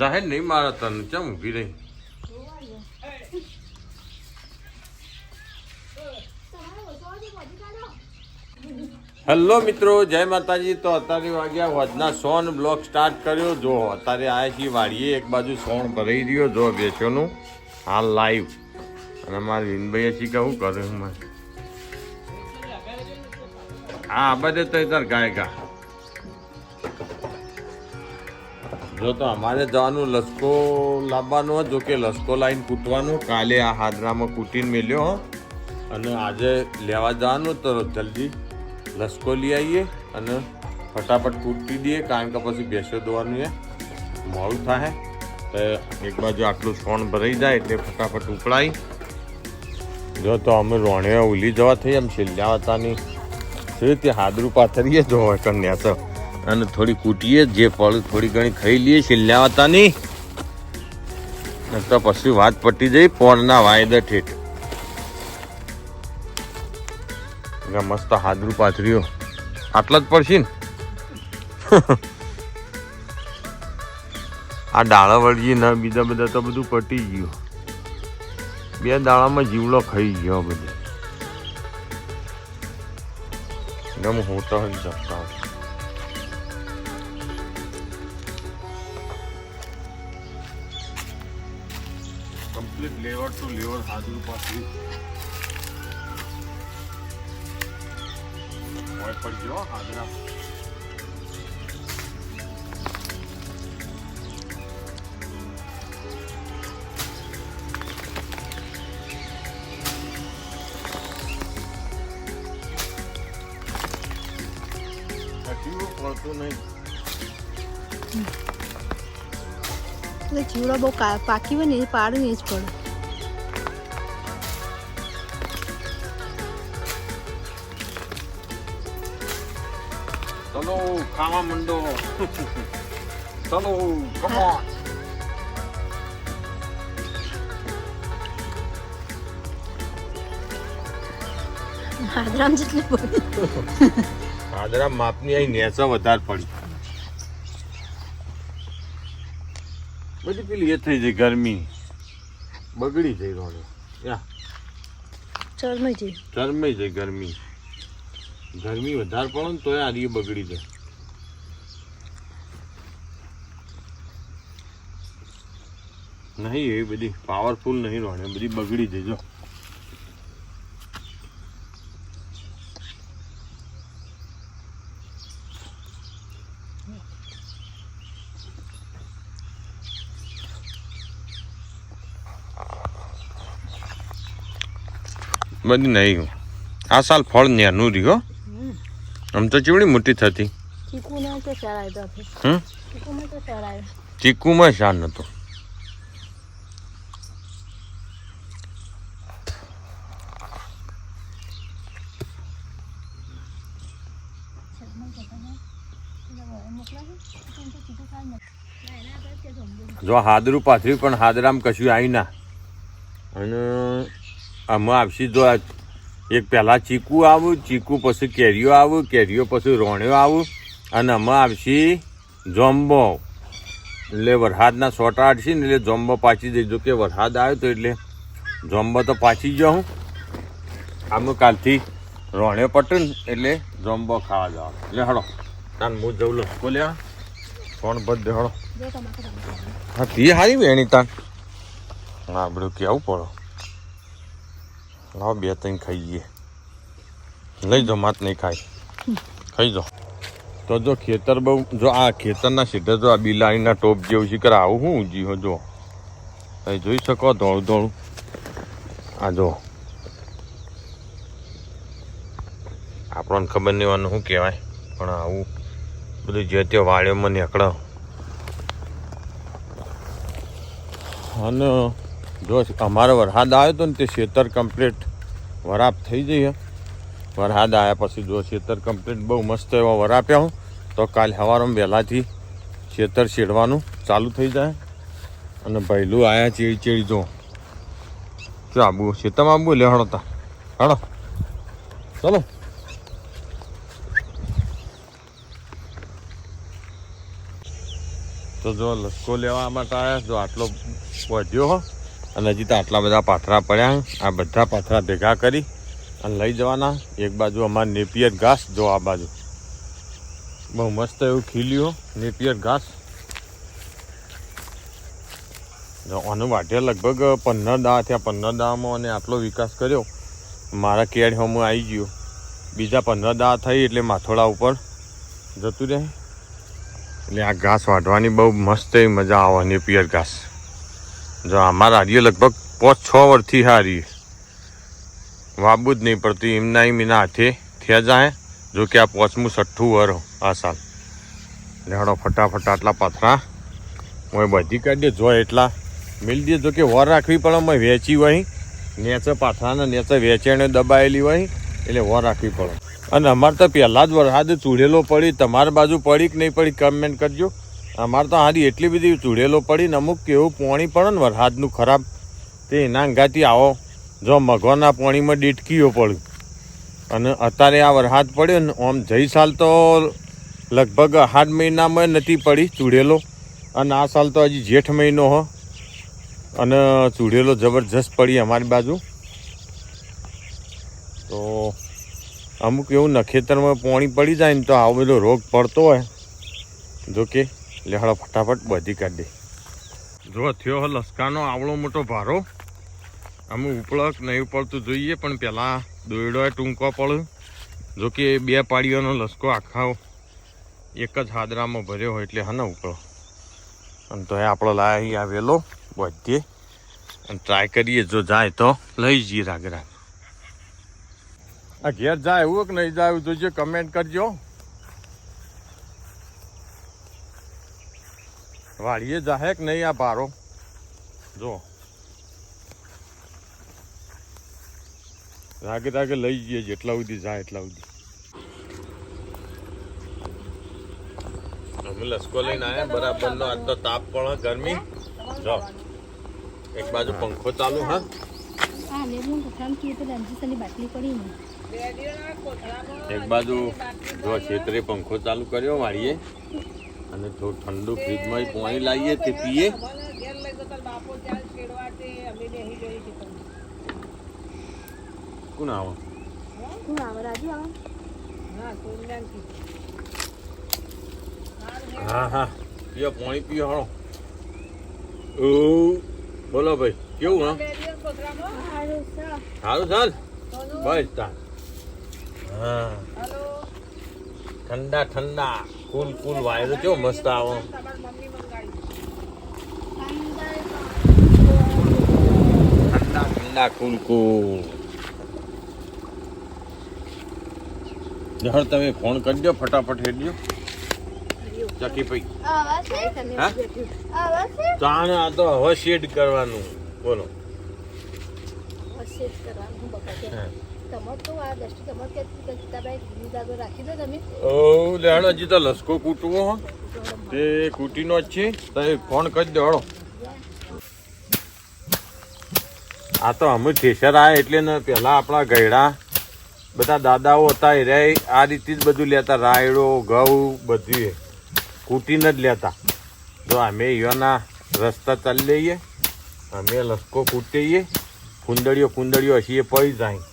જાહેર નહીં મારા તને, કેમ ઊભી રહી? હેલો મિત્રો, જય માતાજી. તો અત્યારે વાગ્યા વધના સોન બ્લોક સ્ટાર્ટ કર્યો. જો અત્યારે આયા છીએ વાડીએ એક બાજુ સોન ભરાઈ રહ્યો, જો બેસ્યોનું હાલ લાઈવ અને મારા વિનભાઈ છીએ કે શું કરે હું મારે. હા બધે તો તાર ગાય જો તો અમારે જવાનું લસકો લાવવાનો જો કે લસકો લાઈન કૂટવાનું. કાલે આ હાદરામાં કૂટીને મેલ્યો, હો. અને આજે લેવા જવાનું તો જલ્દી લસકો લઈ આવીએ અને ફટાફટ કૂટી દઈએ, કારણ કે પછી બેસો દોવાનું એ. મોડું થાય. એક બાજુ આટલું સોણ ભરાઈ જાય એટલે ફટાફટ ઉપડાઈ. જો તો અમે રોણે ઉલી જવા થઈ એમ છેલ્લા હતાની તે હાદરું પાથરીએ જો કન્યા તો. અને થોડી કૂટીએ, જે ફળ થોડી ઘણી ખાઈ લઈએ છેલ્લા હતાની તો પછી વાત પટી જઈ પોરના વાયદા ઠેઠ. મસ્ત હાદરું પાથર્યું આટલા જ પડશે ને? આ ડાળા વળગી ના બીજા બધા તો બધું પટી ગયું. બે દાડામાં જીવડો ખાઈ ગયો બધું. ગમ હોતા જ જતા કમ્પ્લીટ લેવર ટુ લેવર હાજર પાથર્યું હોય પડી ગયો હાજરા પડતું નહીં. એટલે જીવડો બહુ પાકી હોય ને એ પાડે ને જ પડે. ચલો ખાવા મંડો. ચલો કમોન હાજરામ જેટલી પડી હાજરા માપની અહીં નેચા વધારે પડી. બધી પેલી એ થઈ જાય ગરમી. બગડી જાય રોડે. ચરમાઈ જઈ ચરમાઈ જાય ગરમી. ગરમી વધારે પડે ને તોય આ રીએ બગડી જાય. નહીં એવી બધી પાવરફુલ નહીં રોડે બધી બગડી જાય જો. બધી નહીં આ સાલ ફળ નેનું રહ્યો આમ તો ચીવડી મોટી થતી. ચીકુમાં શાન નતો જો હાદરું પાથર્યું પણ હાદરામ કશું આવી ના. અને આમાં આવશે જો એક પહેલાં ચીકુ આવું ચીકુ પછી કેરીઓ આવું કેરીઓ પછી રોણ્યો આવું અને આમાં આવશે જોમ્બો. એટલે વરસાદના સોટા આડશે ને એટલે જોમ્બો પાછી દેજો કે વરસાદ આવ્યો તો એટલે જોમ્બો તો પાછી જ હું આમાં કાલથી રોણ્યો પટે ને એટલે જોમ્બો ખાવા જવા એટલે હળો. તાન હું જવું લો બોલ્યા કોણ બધ હળો. હા તે હારી વેણી તાન. હા બધું કેવું પડો. લાવ બે ત્રણ ખાઈ જઈએ લઈ જાઓ, માત નહીં ખાય. ખાઈ જાઓ. તો જો ખેતર બહુ, જો આ ખેતરના સીધે જો આ બિલાડીના ટોપ જેવું છે, કરે આવું શું જીવો હો, જો. અહીં જોઈ શકો ધોળું ધોળું. આ જો. આપણને ખબર નહીં હોવાનું શું કહેવાય, પણ આવું બધું જે તે વાળ્યોમાં નીકળે. અને જો અમારો વરસાદ આવ્યો હતો ને તે ખેતર કમ્પ્લીટ વરાપ થઈ જઈએ. વરસાદ આવ્યા પછી જો ખેતર કમ્પ્લીટ બહુ મસ્ત એવા વરાપ્યા હું, તો કાલ સવારમાં વહેલાથી ખેતર શેડવાનું ચાલુ થઈ જાય. અને પહેલું આવ્યા ચેડી ચેડી જો. જો આબુ ખેતરમાં આબુ લે હળો તા. હળો ચલો. તો જો લસકો લેવા માટે આવ્યા જો આટલો વધ્યો હો. અને હજી તો આટલા બધા પાથરા પડ્યા આ બધા પાથરા ભેગા કરી અને લઈ જવાના. એક બાજુ અમારે નેપિયર ઘાસ, જો આ બાજુ. બહુ મસ્ત એવું ખીલ્યું નેપિયર ઘાસ. આનું વાટે લગભગ પંદર દા થયા, પંદર દામાં અને આટલો વિકાસ કર્યો. મારા કેડ હોમ આવી ગયો. બીજા પંદર દા થઈ એટલે માથોડા ઉપર જતું રહે. એટલે આ ઘાસ વાઢવાની બહુ મસ્ત એવી મજા આવે, નેપિયર ઘાસ. જો અમારા હારીએ લગભગ પાંચ છ વર્ષથી હારી. વાબુ જ નહીં પડતું, એમના એમ એના હાથે થયા જાય જો કે આ પાંચમું છઠ્ઠું વર આ સાલ. લેડો ફટાફટ આટલા પાથરા હું બધી કાઢી દે, જો એટલા મિલ દે, જો કે વર રાખવી પડે, અમે વેચી હોય નેચે પાથરાને નેચે વેચાણે દબાયેલી હોય એટલે વર રાખવી પડે. અને અમારે તો પહેલાં જ વરસાદ ચૂડેલો પડી, તમારી બાજુ પડી કે નહીં પડી કમેન્ટ કરજો. અમારે તો હારી એટલી બધી ચૂડેલો પડી ને અમુક કેવું પોણી પડે ને વરસાદનું ખરાબ, તે એના અંગાથી આવો. જો મગવાના પાણીમાં ડીટકીઓ પડ્યું અને અત્યારે આ વરસાદ પડ્યો ને, આમ જઈ સાલ તો લગભગ આઠ મહિનામાં નથી પડી ચૂડેલો. અને આ સાલ તો હજી જેઠ મહિનો હો. અને ચૂડેલો જબરજસ્ત પડી અમારી બાજુ. તો અમુક એવું નખેતરમાં પાણી પડી જાય ને તો આવો બધો રોગ પડતો હોય. જો લેહડો ફટાફટ બધી કાઢી જો, થયો હો લસકાનો આવડો મોટો ભારો. અમુક ઉપળક નહીં ઉપડતું જોઈએ, પણ પહેલાં દોયડો ટૂંકો પડ્યો. જો કે બે પાડીઓનો લસકો આખા એક જ હાદરામાં ભર્યો હોય એટલે હને ઉપળો. અને તો એ આપણો લાવી આવેલો બધે અને ટ્રાય કરીએ, જો જાય તો. લઈ જઈએ રાગ રાગ. આ ઘેર જાય એવું કે નહીં જાય એવું જોઈએ કમેન્ટ કરજો. વાળીએ જાહે કે નહીં આ ભારો? જો. રાગે રાગે લઈ જઈએ જેટલા સુધી જાય એટલા સુધી. અમે લસકો લઈને આવ્યા બરાબર નો આજ તો તાપ પણ ગરમી. જો. એક બાજુ પંખો ચાલુ હા. એક બાજુ જો છેતરે પંખો ચાલુ કર્યો વાળીએ. અને થોડું ઠંડુ ફ્રીજમાં પાણી લાવીએ તે પીએ. કોણ આવો? હું આવે? રાજુ આવે? હા હા. પીઓ પાણી પીઓ હણો ઓ બોલો ભાઈ કેવું હા? સારું. ચાલ. બસ હા. ઠંડા ઠંડા. કુલ કુલ વાયરો કેવો મસ્ત આવો. ઠંડા ઠંડા કુલ કુલ જહર તમે ફોન કરી દો ફટાફટ હેડ્યો ચકી પઈ હા? આ તો હવે શેડ કરવાનું. બોલો. હા. ઓ, લેણો હજી તો લસકો કૂટવો હો. તે કૂટીનો જ છે. તમે ફોન કરી દો આ તો અમે થેસર આવ્યા એટલે ને, પેલા આપણા ગયડા બધા દાદાઓ હતા, એ રે આ રીતે જ બધું લેતા, રાયડો, ઘઉં બધું કૂટીને જ લેતા. તો અમે યોના રસ્તા ચાલી લઈએ, અમે લસકો કૂટીએ કુંદડીઓ કુંદડીઓ એ પડી જાય.